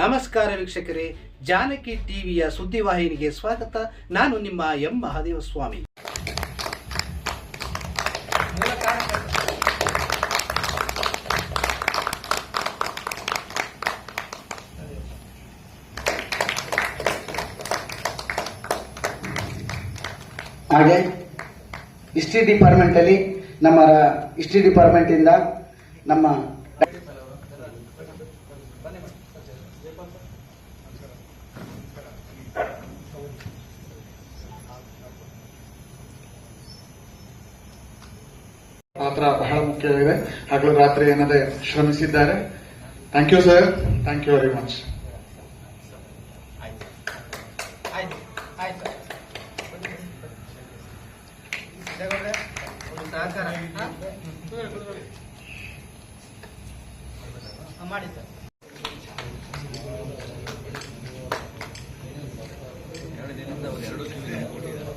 ನಮಸ್ಕಾರ ವೀಕ್ಷಕರೇ, ಜಾನಕಿ ಟಿವಿಯ ಸುದ್ದಿವಾಹಿನಿಗೆ ಸ್ವಾಗತ. ನಾನು ನಿಮ್ಮ ಎಂ. ಮಹಾದೇವ ಸ್ವಾಮಿ ಹಾಗೆ ಹಿಸ್ಟ್ರಿ ಡಿಪಾರ್ಟ್ಮೆಂಟ್ ಅಲ್ಲಿ, ನಮ್ಮ ಹಿಸ್ಟ್ರಿ ಡಿಪಾರ್ಟ್ಮೆಂಟ್ ಇಂದ ನಮ್ಮ ಪಾತ್ರ ಬಹಳ ಮುಖ್ಯವಾಗಿದೆ. ಹಗಲು ರಾತ್ರಿ ಏನಾದ್ರೆ ಶ್ರಮಿಸಿದ್ದಾರೆ. Thank you sir thank you very much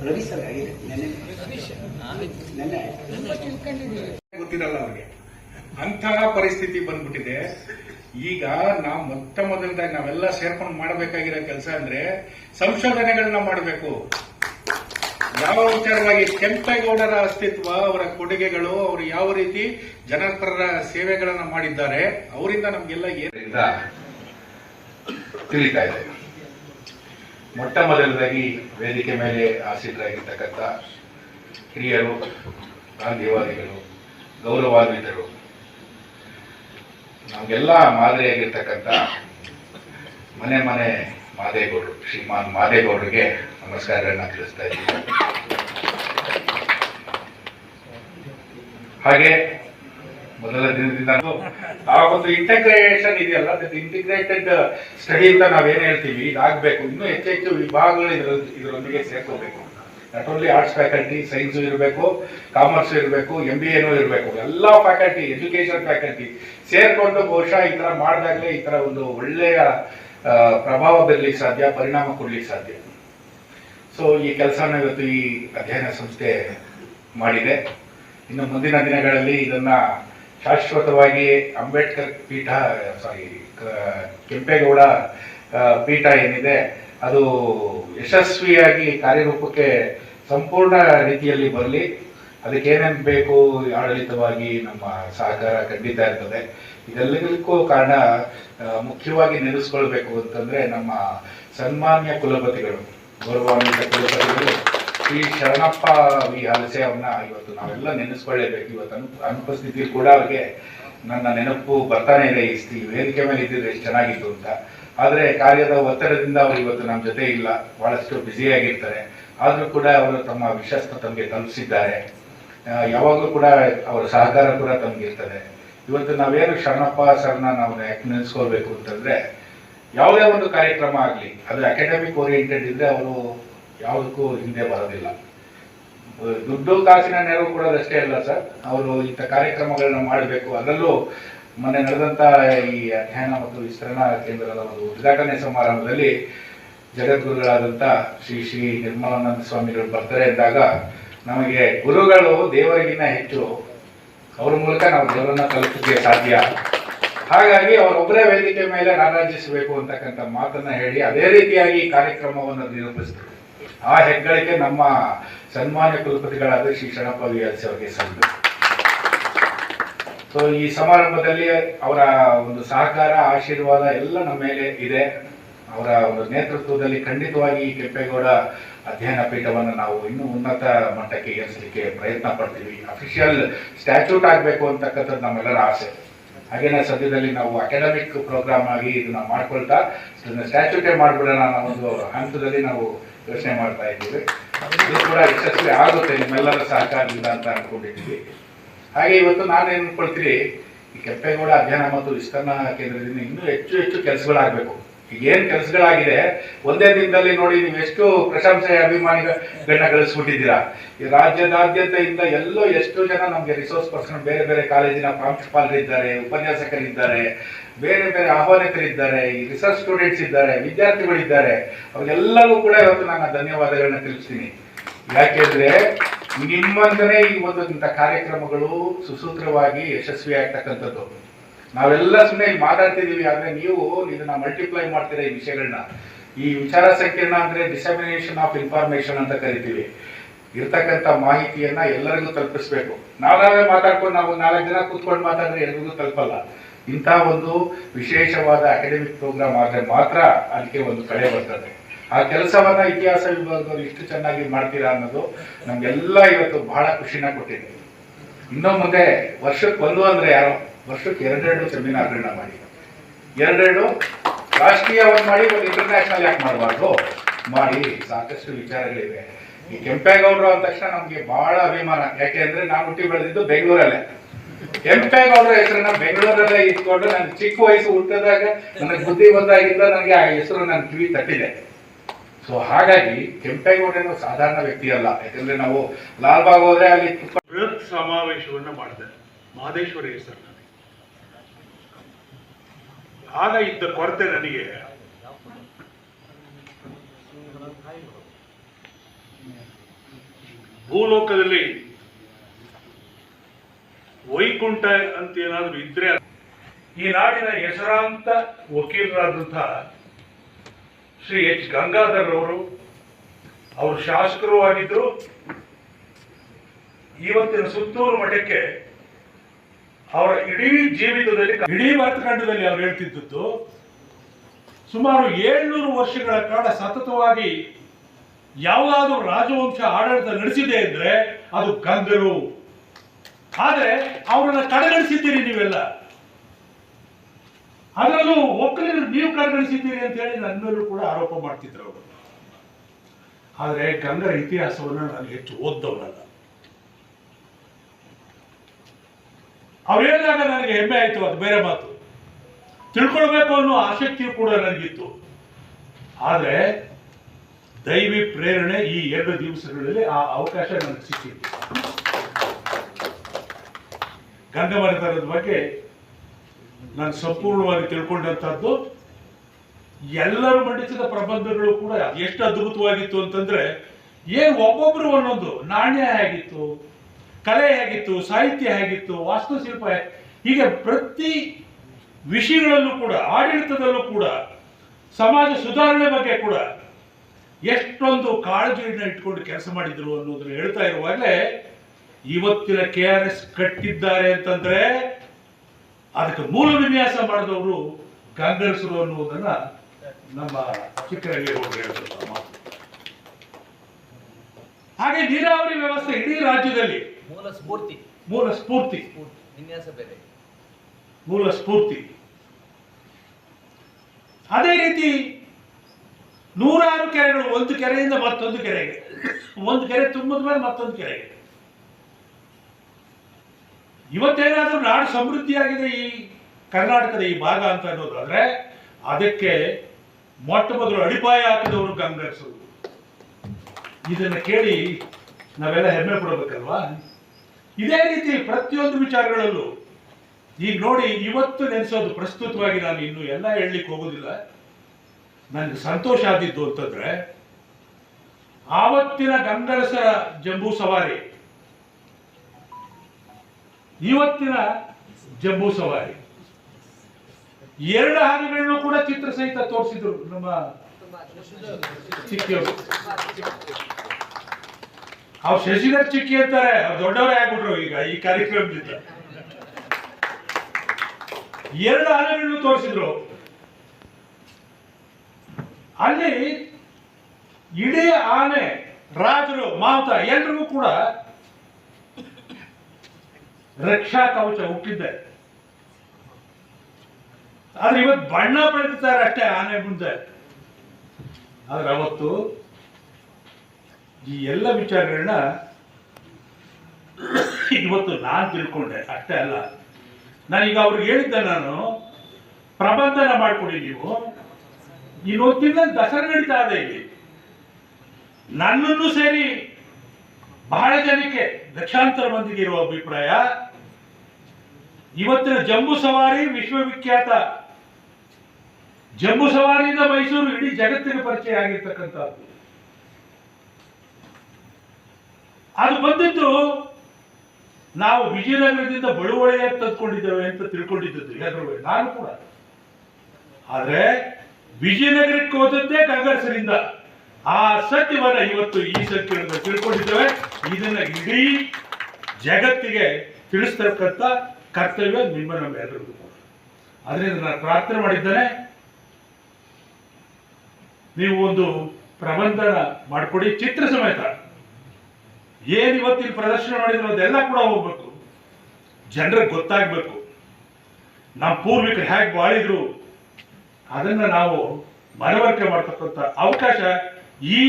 Ravi sir ಆಗಿದೆ. ನೆನ್ನೆ ನೆನ್ನೆ ಪರಿಸ್ಥಿತಿ ಬಂದ್ಬಿಟ್ಟಿದೆ. ಈಗ ನಾವು ಮೊತ್ತ ಮೊದಲದಾಗಿ ನಾವೆಲ್ಲ ಸೇರ್ಕೊಂಡು ಮಾಡಬೇಕಾಗಿರೋ ಕೆಲಸ ಅಂದ್ರೆ ಸಂಶೋಧನೆಗಳನ್ನ ಮಾಡಬೇಕು. ಯಾವ ವಿಚಾರವಾಗಿ ಕೆಂಪೇಗೌಡರ ಅಸ್ತಿತ್ವ, ಅವರ ಕೊಡುಗೆಗಳು, ಅವರು ಯಾವ ರೀತಿ ಜನಪರರ ಸೇವೆಗಳನ್ನ ಮಾಡಿದ್ದಾರೆ, ಅವರಿಂದ ನಮ್ಗೆಲ್ಲ ಏನರಿಂದ ತಿಳಿತಾ ಇದೆ. ಮೊಟ್ಟ ಮೊದಲದಾಗಿ ವೇದಿಕೆ ಮೇಲೆ ಆಸೀನರಾಗಿರ್ತಕ್ಕಂಥ ಹಿರಿಯರು, ಗಾಂಧಿವಾದಿಗಳು, ಗೌರವಾನ್ವಿತರು ನಮಗೆಲ್ಲ ಮಾದರಿಯಾಗಿರ್ತಕ್ಕಂಥ ಮನೆ ಮನೆ ಮಾದೇಗೌಡರು, ಶ್ರೀಮಾನ್ ಮಾದೇಗೌಡರಿಗೆ ನಮಸ್ಕಾರಗಳನ್ನ ತಿಳಿಸ್ತಾ ಇದ್ದೀನಿ. ಹಾಗೆ ಮೊದಲ ದಿನದಿಂದ ಆ ಒಂದು ಇಂಟಗ್ರೇಷನ್ ಇದೆಯಲ್ಲ ಇಂಟಿಗ್ರೇಟೆಡ್ ಸ್ಟಡಿ ಅಂತ ನಾವೇನು ಹೇಳ್ತೀವಿ, ಇದಾಗಬೇಕು, ಇನ್ನೂ ಹೆಚ್ಚು ಹೆಚ್ಚು ವಿಭಾಗಗಳು ಇದರ ಇದರೊಂದಿಗೆ ಸೇರ್ಕೋಬೇಕು. Not only arts faculty science ಇರಬೇಕು ಕಾಮರ್ಸ್ ಇರಬೇಕು ಎಂ ಬಿ ಎನೂ ಇರಬೇಕು, ಎಲ್ಲ ಫ್ಯಾಕಲ್ಟಿ ಎಜುಕೇಶನ್ ಫ್ಯಾಕಲ್ಟಿ ಸೇರಿಕೊಂಡು ಬಹುಶಃ ಈ ಥರ ಮಾಡಿದಾಗಲೇ ಈ ಥರ ಒಂದು ಒಳ್ಳೆಯ ಪ್ರಭಾವ ಬೀರ್ಲಿಕ್ಕೆ ಸಾಧ್ಯ, ಪರಿಣಾಮ ಕೊಡ್ಲಿಕ್ಕೆ ಸಾಧ್ಯ. ಸೊ ಈ ಕೆಲಸನ ಇವತ್ತು ಈ ಅಧ್ಯಯನ ಸಂಸ್ಥೆ ಮಾಡಿದೆ. ಇನ್ನು ಮುಂದಿನ ದಿನಗಳಲ್ಲಿ ಇದನ್ನ ಶಾಶ್ವತವಾಗಿ ಅಂಬೇಡ್ಕರ್ ಪೀಠ ಸಾರಿ ಕೆಂಪೇಗೌಡ ಪೀಠ ಏನಿದೆ ಅದು ಯಶಸ್ವಿಯಾಗಿ ಕಾರ್ಯರೂಪಕ್ಕೆ ಸಂಪೂರ್ಣ ರೀತಿಯಲ್ಲಿ ಬರಲಿ. ಅದಕ್ಕೆ ಏನೇನು ಬೇಕು ಆಡಳಿತವಾಗಿ ನಮ್ಮ ಸಹಕಾರ ಖಂಡಿತ ಇರ್ತದೆ. ಇದೆಲ್ಲದಕ್ಕೂ ಕಾರಣ ಮುಖ್ಯವಾಗಿ ನೆನೆಸ್ಕೊಳ್ಬೇಕು ಅಂತಂದ್ರೆ ನಮ್ಮ ಸನ್ಮಾನ್ಯ ಕುಲಪತಿಗಳು, ಗೌರವಾನ್ವಿತ ಕುಲಪತಿಗಳು ಶ್ರೀ ಶರಣಪ್ಪ ವಿ ಹಲಸೆ ಅವನ್ನ ಇವತ್ತು ನಾವೆಲ್ಲ ನೆನೆಸ್ಕೊಳ್ಳೇಬೇಕು. ಇವತ್ತು ಅನು, ಅನುಪಸ್ಥಿತಿ ಕೂಡ ಅವ್ರಿಗೆ ನನ್ನ ನೆನಪು ಬರ್ತಾನೆ ಇದೆ. ಈ ವೇದಿಕೆ ಮೇಲೆ ಇದ್ದಿದ್ರೆ ಎಷ್ಟು ಚೆನ್ನಾಗಿತ್ತು ಅಂತ. ಆದ್ರೆ ಕಾರ್ಯದ ಒತ್ತಡದಿಂದ ಅವರು ಇವತ್ತು ನಮ್ಮ ಜೊತೆ ಇಲ್ಲ. ಬಹಳಷ್ಟು ಬ್ಯುಸಿಯಾಗಿರ್ತಾರೆ ಆದರೂ ಕೂಡ ಅವರು ತಮ್ಮ ವಿಶ್ವಾಸ ತಮಗೆ ತಲುಪಿಸಿದ್ದಾರೆ. ಯಾವಾಗಲೂ ಕೂಡ ಅವರ ಸಹಕಾರ ಕೂಡ ತಮಗಿರ್ತದೆ. ಇವತ್ತು ನಾವೇನು ಶರಣಪ್ಪ ಸರ್ನ ನಾವು ಯಾಕೆ ನೆನೆಸ್ಕೊಳ್ಬೇಕು ಅಂತಂದ್ರೆ, ಯಾವುದೇ ಒಂದು ಕಾರ್ಯಕ್ರಮ ಆಗಲಿ, ಅದು ಅಕಾಡೆಮಿಕ್ ಓರಿಯೆಂಟೆಡ್ ಇದ್ರೆ ಅವರು ಯಾವುದಕ್ಕೂ ಹಿಂದೆ ಬರೋದಿಲ್ಲ. ದುಡ್ಡು, ಕಾಸಿನ ನೆರವು ಕೂಡ ಅಷ್ಟೇ ಅಲ್ಲ ಸರ್. ಅವರು ಇಂಥ ಕಾರ್ಯಕ್ರಮಗಳನ್ನ ಮಾಡಬೇಕು. ಅದರಲ್ಲೂ ಮೊನ್ನೆ ನಡೆದಂತ ಈ ಅಧ್ಯಯನ ಮತ್ತು ವಿಸ್ತರಣಾ ಕೇಂದ್ರದ ಒಂದು ಉದ್ಘಾಟನೆ ಸಮಾರಂಭದಲ್ಲಿ ಜಗದ್ಗುರುಗಳಾದಂಥ ಶ್ರೀ ಶ್ರೀ ನಿರ್ಮಲಾನಂದ ಸ್ವಾಮಿಗಳು ಬರ್ತಾರೆ ಅಂದಾಗ ನಮಗೆ ಗುರುಗಳು ದೇವರಿಗಿನ್ನ ಹೆಚ್ಚು ಅವ್ರ ಮೂಲಕ ನಾವು ದೇವರನ್ನ ತಲುಪಕ್ಕೆ ಸಾಧ್ಯ. ಹಾಗಾಗಿ ಅವರೊಬ್ಬರೇ ವೇದಿಕೆ ಮೇಲೆ ರಾರಾಜಿಸಬೇಕು ಅಂತಕ್ಕಂಥ ಮಾತನ್ನ ಹೇಳಿ ಅದೇ ರೀತಿಯಾಗಿ ಕಾರ್ಯಕ್ರಮವನ್ನು ನಿರೂಪಿಸಿದ್ರು. ಆ ಹೆಗ್ಗಳಿಕೆ ನಮ್ಮ ಸನ್ಮಾನ್ಯ ಕುಲಪತಿಗಳಾದ ಶ್ರೀ ಶರಣಪ್ಪ ವಿ ಅವರಿಗೆ ಸೊ ಈ ಸಮಾರಂಭದಲ್ಲಿ ಅವರ ಒಂದು ಸಹಕಾರ, ಆಶೀರ್ವಾದ ಎಲ್ಲ ನಮ್ಮ ಮೇಲೆ ಇದೆ. ಅವರ ಒಂದು ನೇತೃತ್ವದಲ್ಲಿ ಖಂಡಿತವಾಗಿ ಈ ಕೆಂಪೇಗೌಡ ಅಧ್ಯಯನ ಪೀಠವನ್ನು ನಾವು ಇನ್ನೂ ಉನ್ನತ ಮಟ್ಟಕ್ಕೆ ಏರಿಸಲಿಕ್ಕೆ ಪ್ರಯತ್ನ ಪಡ್ತೀವಿ. ಅಫಿಷಿಯಲ್ ಸ್ಟ್ಯಾಚ್ಯೂಟ್ ಆಗಬೇಕು ಅಂತಕ್ಕಂಥದ್ದು ನಮ್ಮೆಲ್ಲರ ಆಸೆ. ಹಾಗೇನೆ ಸದ್ಯದಲ್ಲಿ ನಾವು ಅಕಾಡೆಮಿಕ್ ಪ್ರೋಗ್ರಾಮ್ ಆಗಿ ಇದನ್ನ ಮಾಡ್ಕೊಳ್ತಾ, ಇದನ್ನ ಸ್ಟ್ಯಾಚ್ಯೂಟೇ ಮಾಡ್ಬಿಡೋಣ ಅನ್ನೋ ಒಂದು ಹಂತದಲ್ಲಿ ನಾವು ಯೋಚನೆ ಮಾಡ್ತಾ ಇದ್ದೀವಿ. ಇದು ಕೂಡ ಯಶಸ್ವಿ ಆಗುತ್ತೆ, ನಿಮ್ಮೆಲ್ಲರ ಸಹಕಾರದಿಂದ ಅಂತ ಅನ್ಕೊಂಡಿದ್ದೀವಿ. ಹಾಗೆ ಇವತ್ತು ನಾನು ಏನು ಅನ್ಕೊಳ್ತೀರಿ ಈ ಕೆಂಪೇಗೌಡ ಅಧ್ಯಯನ ಮತ್ತು ವಿಸ್ತರಣಾ ಕೇಂದ್ರದಿಂದ ಇನ್ನೂ ಹೆಚ್ಚು ಹೆಚ್ಚು ಕೆಲಸಗಳಾಗಬೇಕು. ಈಗ ಏನ್ ಕೆಲಸಗಳಾಗಿದೆ, ಒಂದೇ ದಿನದಲ್ಲಿ ನೋಡಿ ನೀವು ಎಷ್ಟು ಪ್ರಶಂಸೆ ಅಭಿಮಾನಿಗಳನ್ನ ಗಳಿಸ್ಬಿಟ್ಟಿದ್ದೀರಾ. ಈ ರಾಜ್ಯದಾದ್ಯಂತ ಇಂದ ಎಲ್ಲೋ ಎಷ್ಟು ಜನ ನಮಗೆ ರಿಸೋರ್ಸ್ ಪರ್ಸನ್ ಬೇರೆ ಬೇರೆ ಕಾಲೇಜಿನ ಪ್ರಾಂಶುಪಾಲರಿದ್ದಾರೆ, ಉಪನ್ಯಾಸಕರಿದ್ದಾರೆ, ಬೇರೆ ಬೇರೆ ಆಹ್ವಾನಿತರಿದ್ದಾರೆ ಈ ರಿಸರ್ಚ್ ಸ್ಟೂಡೆಂಟ್ಸ್ ಇದ್ದಾರೆ, ವಿದ್ಯಾರ್ಥಿಗಳಿದ್ದಾರೆ. ಅವ್ರಿಗೆಲ್ಲರಿಗೂ ಕೂಡ ಇವತ್ತು ನಾನು ಧನ್ಯವಾದಗಳನ್ನ ತಿಳಿಸ್ತೀನಿ. ಯಾಕೆಂದ್ರೆ ನಿಮ್ಮಂತನೇ ಈ ಒಂದು ಇಂಥ ಕಾರ್ಯಕ್ರಮಗಳು ಸುಸೂತ್ರವಾಗಿ ಯಶಸ್ವಿ ಆಗ್ತಕ್ಕಂಥದ್ದು. ನಾವೆಲ್ಲ ಸುಮ್ಮನೆ ಇಲ್ಲಿ ಮಾತಾಡ್ತಿದೀವಿ, ಆದ್ರೆ ನೀವು ಇದನ್ನ ಮಲ್ಟಿಪ್ಲೈ ಮಾಡ್ತೀರಾ ಈ ವಿಷಯಗಳನ್ನ ಈ ವಿಚಾರ ಸಂಕಿರಣ ಅಂದರೆ ಡಿಸಮಿನೇಷನ್ ಆಫ್ ಇನ್ಫಾರ್ಮೇಶನ್ ಅಂತ ಕರಿತೀವಿ. ಇರ್ತಕ್ಕಂಥ ಮಾಹಿತಿಯನ್ನ ಎಲ್ಲರಿಗೂ ತಲುಪಿಸ್ಬೇಕು. ನಾವ್ ನಾವೇ ಮಾತಾಡ್ಕೊಂಡು ನಾವು ನಾಲ್ಕು ಜನ ಕೂತ್ಕೊಂಡು ಮಾತಾಡಿದ್ರೆ ಎಲ್ರಿಗೂ ತಲುಪಲ್ಲ. ಇಂಥ ಒಂದು ವಿಶೇಷವಾದ ಅಕಾಡೆಮಿಕ್ ಪ್ರೋಗ್ರಾಮ್ ಆದರೆ ಮಾತ್ರ ಅದಕ್ಕೆ ಒಂದು ಕಳೆ ಬರ್ತದೆ. ಆ ಕೆಲಸವನ್ನ ಇತಿಹಾಸ ವಿಭಾಗದವರು ಇಷ್ಟು ಚೆನ್ನಾಗಿ ಮಾಡ್ತೀರಾ ಅನ್ನೋದು ನಮ್ಗೆಲ್ಲ ಇವತ್ತು ಬಹಳ ಖುಷಿನ ಕೊಟ್ಟಿದೆ. ಇನ್ನೊಂದು ಮುಂದೆ ವರ್ಷಕ್ಕೆ ಒಂದು ಅಂದ್ರೆ ಯಾರೋ, ವರ್ಷಕ್ಕೆ ಎರಡೆರಡು ಸೆಮಿನಾರ್ಗಳನ್ನ ಮಾಡಿ. ಎರಡೆರಡು ರಾಷ್ಟ್ರೀಯ ಒಂದು ಮಾಡಿ, ಒಂದು ಇಂಟರ್ನ್ಯಾಷನಲ್ ಯಾಕೆ ಮಾಡಬಾರ್ದು? ಮಾಡಿ, ಸಾಕಷ್ಟು ವಿಚಾರಗಳಿವೆ. ಈ ಕೆಂಪೇಗೌಡರು ಅಂದ ತಕ್ಷಣ ನಮ್ಗೆ ಬಹಳ ಅಭಿಮಾನ. ಯಾಕೆ ಅಂದ್ರೆ ನಾನು ಹುಟ್ಟಿ ಬೆಳೆದಿದ್ದು ಬೆಂಗಳೂರಲ್ಲೇ. ಕೆಂಪೇಗೌಡರ ಹೆಸರನ್ನ ಬೆಂಗಳೂರಲ್ಲೇ ಇಟ್ಕೊಂಡು ನಾನು ಚಿಕ್ಕ ವಯಸ್ಸು ಹುಟ್ಟಿದಾಗ ನನಗೆ ಬುದ್ಧಿ ಬಂದಾಗಿಂದ ನನಗೆ ಆ ಹೆಸರು ನನ್ನ ಕಿವಿ ತಟ್ಟಿದೆ. ಸೊ ಹಾಗಾಗಿ ಕೆಂಪೇಗೌಡರೇನು ಸಾಧಾರಣ ವ್ಯಕ್ತಿ ಅಲ್ಲ ಯಾಕಂದ್ರೆ ನಾವು ಲಾಲ್ಬಾಗ್ ಹೋದ್ರೆ ಅಲ್ಲಿ ಬೃಹತ್ ಸಮಾವೇಶವನ್ನು ಮಾಡಿದೆ ಮಹದೇಶ್ವರ ಹೆಸರು ನನಗೆ ಆಗ ಇದ್ದ ಕೊರತೆ ನನಗೆ. ಭೂಲೋಕದಲ್ಲಿ ವೈಕುಂಠ ಅಂತ ಏನಾದ್ರೂ ಇದ್ರೆ, ಈ ನಾಡಿನ ಹೆಸರಾಂತ ವಕೀಲರಾದಂತಹ ಶ್ರೀ ಎಚ್ ಗಂಗಾಧರ್ ಅವರು ಅವರು ಶಾಸಕರು ಆಗಿದ್ದರು ಇವತ್ತಿನ ಸುತ್ತೂರು ಮಠಕ್ಕೆ ಅವರ ಇಡೀ ಜೀವಿತದಲ್ಲಿ ಇಡೀ ಭರತಖಂಡದಲ್ಲಿ ಅವ್ರು ಹೇಳ್ತಿದ್ದದ್ದು, ಸುಮಾರು ಏಳ್ನೂರು ವರ್ಷಗಳ ಕಾಲ ಸತತವಾಗಿ ಯಾವುದಾದ್ರೂ ರಾಜವಂಶ ಆಡಳಿತ ನಡೆಸಿದೆ ಅಂದ್ರೆ ಅದು ಗಂಗರು. ಆದರೆ ಅವರನ್ನ ಕಡೆಗಣಿಸಿದ್ದೀರಿ ನೀವೆಲ್ಲ. ಅದರಲ್ಲೂ ಒಕ್ಕಲಿಗರು ನೀವು ಕಡೆಗಣಿಸಿದ್ದೀರಿ ಅಂತ ಹೇಳಿ ನನ್ನ ಮೇಲೂ ಕೂಡ ಆರೋಪ ಮಾಡ್ತಿದ್ರು ಅವರು. ಆದರೆ ಗಂಗರ ಇತಿಹಾಸವನ್ನು ನಾನು ಹೆಚ್ಚು ಓದ್ದವನಲ್ಲ. ಅವ್ರು ಹೇಳಿದಾಗ ನನಗೆ ಹೆಮ್ಮೆ ಆಯ್ತು, ಅದು ಬೇರೆ ಮಾತು. ತಿಳ್ಕೊಳ್ಬೇಕು ಅನ್ನೋ ಆಸಕ್ತಿಯು ಕೂಡ ನನಗಿತ್ತು. ಆದರೆ ದೈವಿ ಪ್ರೇರಣೆ ಈ ಎರಡು ದಿವಸಗಳಲ್ಲಿ ಆ ಅವಕಾಶ ನನಗೆ ಸಿಕ್ಕಿತ್ತು. ಗಂಗಮರತನದ ಬಗ್ಗೆ ನಾನು ಸಂಪೂರ್ಣವಾಗಿ ತಿಳ್ಕೊಂಡಂತಹದ್ದು, ಎಲ್ಲರೂ ಮಂಡಿಸಿದ ಪ್ರಬಂಧಗಳು ಕೂಡ ಎಷ್ಟು ಅದ್ಭುತವಾಗಿತ್ತು ಅಂತಂದ್ರೆ, ಏನ್ ಒಬ್ಬೊಬ್ರು ಒಂದೊಂದು ನಾಣ್ಯ ಹೇಗಿತ್ತು, ಕಲೆ ಹೇಗಿತ್ತು, ಸಾಹಿತ್ಯ ಹೇಗಿತ್ತು, ವಾಸ್ತುಶಿಲ್ಪ ಹೀಗೆ ಪ್ರತಿ ವಿಷಯಗಳಲ್ಲೂ ಕೂಡ, ಆಡಳಿತದಲ್ಲೂ ಕೂಡ, ಸಮಾಜ ಸುಧಾರಣೆ ಬಗ್ಗೆ ಕೂಡ ಎಷ್ಟೊಂದು ಕಾಳಜಿಯನ್ನು ಇಟ್ಕೊಂಡು ಕೆಲಸ ಮಾಡಿದ್ರು ಅನ್ನೋದನ್ನ ಹೇಳ್ತಾ ಇರುವಾಗಲೇ, ಇವತ್ತಿನ ಕೆ ಆರ್ ಎಸ್ ಕಟ್ಟಿದ್ದಾರೆ ಅಂತಂದ್ರೆ ಅದಕ್ಕೆ ಮೂಲ ವಿನ್ಯಾಸ ಮಾಡಿದವರು ಕಾಂಗ್ರೆಸ್ರು ಅನ್ನುವುದನ್ನ ನಮ್ಮ ಚಿಕ್ಕರಂಗೇಗೌಡರು ಮಾತು. ಹಾಗೆ ನೀರಾವರಿ ವ್ಯವಸ್ಥೆ ಇಡೀ ರಾಜ್ಯದಲ್ಲಿ ಮೂಲ ಸ್ಫೂರ್ತಿ. ಮೂಲ ಸ್ಫೂರ್ತಿ. ವಿನ್ಯಾಸ ಬೇರೆ. ಮೂಲ ಸ್ಫೂರ್ತಿ. ಅದೇ ರೀತಿ ನೂರಾರು ಕೆರೆಗಳು ಒಂದು ಕೆರೆಯಿಂದ ಮತ್ತೊಂದು ಕೆರೆಗೆ. ಒಂದು ಕೆರೆ ತುಂಬಿದ ಮೇಲೆ ಮತ್ತೊಂದು ಕೆರೆಗೆ. ಇವತ್ತೇನಾದ್ರೂ ನಾಡು ಸಮೃದ್ಧಿಯಾಗಿದೆ ಈ ಕರ್ನಾಟಕದ ಈ ಭಾಗ ಅಂತ ಅನ್ನೋದಾದ್ರೆ ಅದಕ್ಕೆ ಮೊಟ್ಟ ಮೊದಲು ಅಡಿಪಾಯ ಹಾಕಿದವರು ಕಾಂಗ್ರೆಸ್ ಇದನ್ನ ಕೇಳಿ ನಾವೆಲ್ಲ ಹೆಮ್ಮೆ ಪಡಬೇಕಲ್ವಾ? ಇದೇ ರೀತಿ ಪ್ರತಿಯೊಂದು ವಿಚಾರಗಳಲ್ಲೂ ಈಗ ನೋಡಿ ಇವತ್ತು ನೆನೆಸೋದು ಪ್ರಸ್ತುತವಾಗಿ ನಾನು ಇನ್ನು ಎಲ್ಲ ಹೇಳಲಿಕ್ಕೆ ಹೋಗೋದಿಲ್ಲ. ನನಗೆ ಸಂತೋಷ ಆದಿದ್ದು ಅಂತಂದ್ರೆ, ಆವತ್ತಿನ ಗಂಗರಸರ ಜಂಬೂ ಸವಾರಿ ಇವತ್ತಿನ ಜಂಬೂ ಸವಾರಿ. ಎರಡು ಹಾದಿಗಳನ್ನು ಕೂಡ ಚಿತ್ರ ಸಹಿತ ತೋರಿಸಿದ್ರು ನಮ್ಮ ಚಿಕ್ಕಿಯವರು. ಅವ್ರು ಶಶಿಧರ್ ಚಿಕ್ಕಿ ಅಂತಾರೆ, ಅವ್ರು ದೊಡ್ಡವರೇ ಆಗ್ಬಿಟ್ರು ಈಗ ಈ ಕಾರ್ಯಕ್ರಮದಿಂದ. ಎರಡು ಹಾನಿಗಳನ್ನು ತೋರಿಸಿದ್ರು. ಅಲ್ಲಿ ಇಡೀ ಆನೆ, ರಾಜರು ಮಾವತ ಎಲ್ರಿಗೂ ಕೂಡ ರಕ್ಷಾ ಕವಚ ಹುಟ್ಟಿದ್ದೆ ಆದ್ರೆ ಇವತ್ತು ಬಣ್ಣ ಬಳಿತಾರೆ ಅಷ್ಟೇ ಆನೆ ಮುಂದೆ. ಆದ್ರೆ ಅವತ್ತು ಈ ಎಲ್ಲ ವಿಚಾರಗಳನ್ನ ಇವತ್ತು ನಾನು ತಿಳ್ಕೊಂಡೆ, ಅಷ್ಟೇ ಅಲ್ಲ. ನಾನೀಗ ಅವ್ರಿಗೆ ಹೇಳಿದ್ದೆ ನಾನು, ಪ್ರಬಂಧನ ಮಾಡ್ಕೊಡಿ ನೀವು. ಇನ್ನೊಂದಿನ ದಸರಾ ನಡೀತಾ ಇದೆ ಇಲ್ಲಿ. ನನ್ನನ್ನು ಸೇರಿ ಬಹಳ ಜನಕ್ಕೆ ಲಕ್ಷಾಂತರ ಮಂದಿಗೆ ಇರುವ ಅಭಿಪ್ರಾಯ. ಇವತ್ತಿನ ಜಂಬೂ ಸವಾರಿ ವಿಶ್ವವಿಖ್ಯಾತ. ಜಂಬೂ ಸವಾರಿಯಿಂದ ಮೈಸೂರು ಇಡೀ ಜಗತ್ತಿನ ಪರಿಚಯ ಆಗಿರ್ತಕ್ಕಂಥದ್ದು. ಅದು ಬಂದಿದ್ದು ನಾವು ವಿಜಯನಗರದಿಂದ ಬಳುವಳಿಯ ತಂದ್ಕೊಂಡಿದ್ದೇವೆ ಅಂತ ತಿಳ್ಕೊಂಡಿದ್ದು ಎಲ್ಲರೂ ನಾನು ಕೂಡ. ಆದ್ರೆ ವಿಜಯನಗರಕ್ಕೆ ಹೋದದ್ದೇ ಗಂಗಸರಿಂದ ಆ ಸತ್ಯವನ್ನ ಇವತ್ತು ಈ ಸಂಖ್ಯೆಯನ್ನು ತಿಳ್ಕೊಂಡಿದ್ದೇವೆ. ಇದನ್ನ ಇಡೀ ಜಗತ್ತಿಗೆ ತಿಳಿಸ್ತಕ್ಕಂಥ ಕರ್ತವ್ಯ ನಿಮ್ಮ ನಮ್ಮೆಲ್ಲರಿಗೂ ಅದರಿಂದ ನಾನು ಪ್ರಾರ್ಥನೆ ಮಾಡಿದ್ದೇನೆ. ನೀವು ಒಂದು ಪ್ರಬಂಧ ಮಾಡಿಕೊಡಿ, ಚಿತ್ರ ಸಮೇತ. ಏನ್ ಇವತ್ತಿನ ಪ್ರದರ್ಶನ ಮಾಡಿದ್ರು ಅದೆಲ್ಲ ಕೂಡ ಹೋಗ್ಬೇಕು. ಜನರಿಗೆ ಗೊತ್ತಾಗ್ಬೇಕು. ನಮ್ಮ ಪೂರ್ವಿಕರು ಹೇಗೆ ಬಾಳಿದ್ರು. ಅದನ್ನ ನಾವು ಮನವರಿಕೆ ಮಾಡ್ತಕ್ಕಂಥ ಅವಕಾಶ ಈ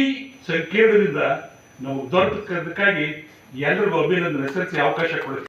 ಸಂಕೇತದಿಂದ ನಾವು ದೊರಕದಕ್ಕಾಗಿ ಎಲ್ಲರಿಗೂ ಅಭಿನಂದನೆ ಸಲ್ಲಿಸಿ ಅವಕಾಶ ಕೊಡುತ್ತೆ